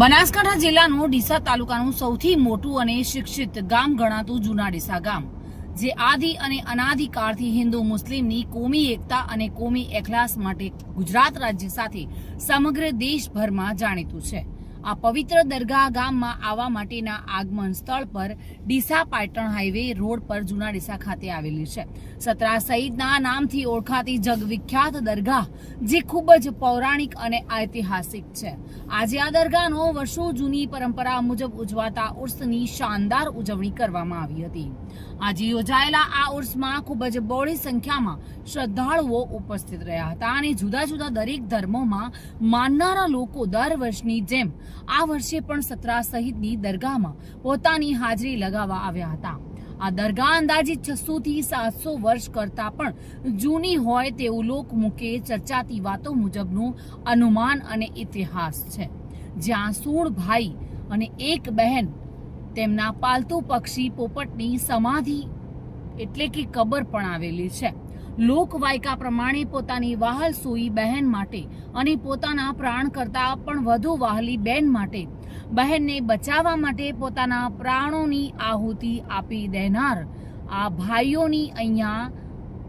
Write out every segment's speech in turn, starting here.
બનાસકાંઠા જિલ્લાનું ડીસા તાલુકાનું સૌથી મોટું અને શિક્ષિત ગામ ગણાતું જૂના ડીસા ગામ, જે આદિ અને અનાદિકાળથી હિન્દુ મુસ્લિમની કોમી એકતા અને કોમી એખલાસ માટે ગુજરાત રાજ્ય સાથે સમગ્ર દેશભરમાં જાણીતું છે. આ પવિત્ર દરગાહ ગામમાં આવવા માટેના આગમન સ્થળ પર ડીસા પાટણ હાઈવે રોડ પર જૂના ડીસા ખાતે આવેલી છે. સતરા સહિતના નામથી ઓળખાતી જગવિખ્યાત દરગાહ, જે ખૂબ જ પૌરાણિક અને ઐતિહાસિક છે. આજે આ દરગાહનો વર્ષો જૂની પરંપરા મુજબ ઉજવાતા ઉર્સની શાનદાર ઉજવણી કરવામાં આવી હતી. આજે યોજાયેલા આ ઉર્સમાં ખૂબ જ બહોળી સંખ્યામાં શ્રદ્ધાળુઓ ઉપસ્થિત રહ્યા હતા અને જુદા જુદા દરેક ધર્મોમાં માનનારા લોકો દર વર્ષની જેમ આ વર્ષે પણ સતરા સહિતની દરગાહમાં પોતાની હાજરી લગાવવા આવ્યા હતા. આ દરગાહ અંદાજિત છસો થી સાતસો વર્ષ કરતા પણ જૂની હોય તેવું લોકમુખે ચર્ચાતી વાતો મુજબનું અનુમાન અને ઇતિહાસ છે. જ્યાં સૂળ ભાઈ અને એક બહેન તેમના પાલતુ પક્ષી પોપટની સમાધિ એટલે કે કબર પણ આવેલી છે. લોકવાયકા પ્રમાણે પોતાની વહાલ સુઈ બહેન માટે અને પોતાના પ્રાણ કરતા પણ વધુ વહાલી બેન માટે. બહેનને બચાવવા માટે પોતાના પ્રાણોની આહુતિ આપી દેનાર આ ભાઈઓની અહીંયા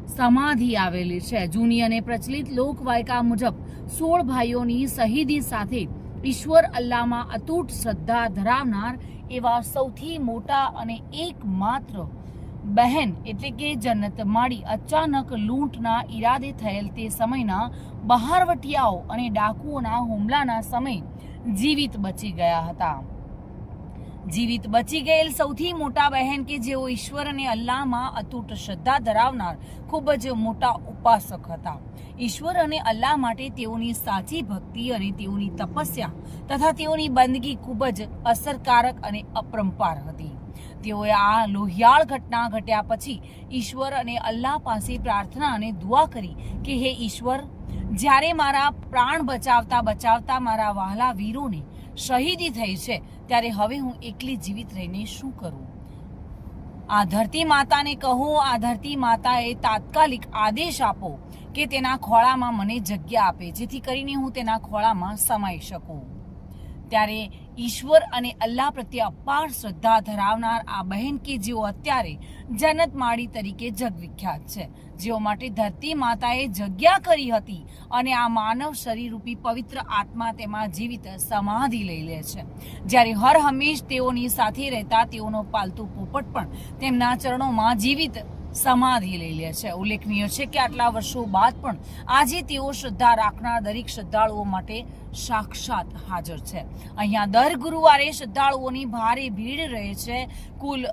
સમાધિ આવેલી છે. જૂની અને પ્રચલિત લોકવાયકા મુજબ સોળ ભાઈઓની શહીદી સાથે ઈશ્વર અલ્લાહમાં અતૂટ શ્રદ્ધા ધરાવનાર એવા સૌથી મોટા અને એકમાત્ર બહેન એટલે કે જન્નત માળી અચાનક લૂંટના ઈરાદે થયેલ તે સમયના બહારવટિયાઓ અને ડાકુઓના હુમલાના સમય જીવિત બચી ગયા હતા. જીવિત બચી ગયેલ સૌથી મોટા બહેન કે જેઓ ઈશ્વર અને અલ્લાહમાં અતૂટ શ્રદ્ધા ધરાવનાર ખૂબ જ મોટા ઉપાસક હતા. ઈશ્વર અને અલ્લાહ માટે તેઓની સાચી ભક્તિ અને તેઓની તપસ્યા તથા તેઓની બંદગી ખૂબ જ અસરકારક અને અપરંપાર હતી. તેઓએ આ લોહિયાળ ઘટના ઘટ્યા પછી ઈશ્વર અને અલ્લાહ પાસે પ્રાર્થના અને દુઆ કરી કે, હે ઈશ્વર, જ્યારે મારા પ્રાણ બચાવતા બચાવતા મારા વહાલા વીરોને શહીદી થઈ છે, ત્યારે હવે હું એકલી જીવિત રહીને શું કરું? આ ધરતી માતાને કહો, આ ધરતી માતાએ તાત્કાલિક આદેશ આપો કે તેના ખોળામાં મને જગ્યા આપે, જેથી કરીને હું તેના ખોળામાં સમાઈ શકું. ત્યારે ઈશ્વર અને અલ્લાહ પ્રત્યે અપાર શ્રદ્ધા ધરાવનાર આ બહેન કે જેઓ અત્યારે જનત માળી તરીકે જગવિખ્યાત છે. જેઓ માટે ધરતી માતાએ જગ્યા કરી હતી અને આ માનવ શરીરરૂપી પવિત્ર આત્મા તેમાં જીવિત સમાધિ લઈ લે છે. જ્યારે હર હંમેશ તેઓની સાથે રહેતા તેઓનો પાલતુ પોપટ પણ તેમના ચરણોમાં જીવિત સમાધિ લઈ લે છે. ઉલ્લેખનીય છે કે આટલા વર્ષો બાદ પણ આજે તેઓ શ્રદ્ધા રાખનાર દરેક શ્રદ્ધાળુઓ માટે સાક્ષાત હાજર છે. અહીંયા દર ગુરુવારે શ્રદ્ધાળુઓની ભારે ભીડ રહે છે. કુલ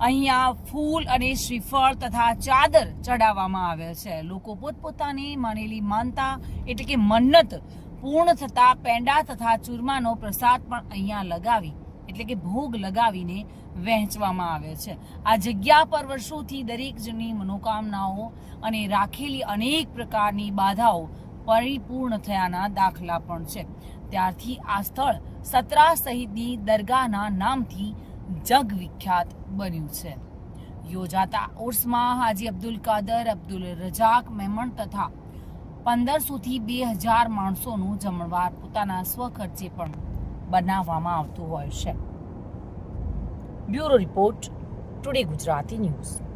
અહીંયા ફૂલ અને શ્રીફળ તથા ચાદર ચડાવવામાં આવે છે. લોકો પોતપોતાની માનેલી માનતા એટલે કે મન્નત પૂર્ણ થતા પેંડા તથા ચૂરમાનો પ્રસાદ પણ અહીંયા લગાવી એટલે કે ભોગ લગાવીને વહેંચવામાં આવે છે. આ જગ્યા પર વર્ષોથી દરેક જણની મનોકામનાઓ અને રાખેલી અનેક પ્રકારની બાધાઓ પરિપૂર્ણ થયાના દાખલા પણ છે. ત્યારથી આ સ્થળ સતરા સહિતની દરગાહના નામથી જગવિખ્યાત બન્યું છે. યોજાતા ઉર્સમાં હાજી અબ્દુલ કાદર, અબ્દુલ રજાક મેમણ તથા પંદરસોથી બે હજાર માણસોનું જમણવાર પોતાના સ્વખર્ચે પણ બનાવવામાં આવતું હોય છે. Bureau report today Gujarati news.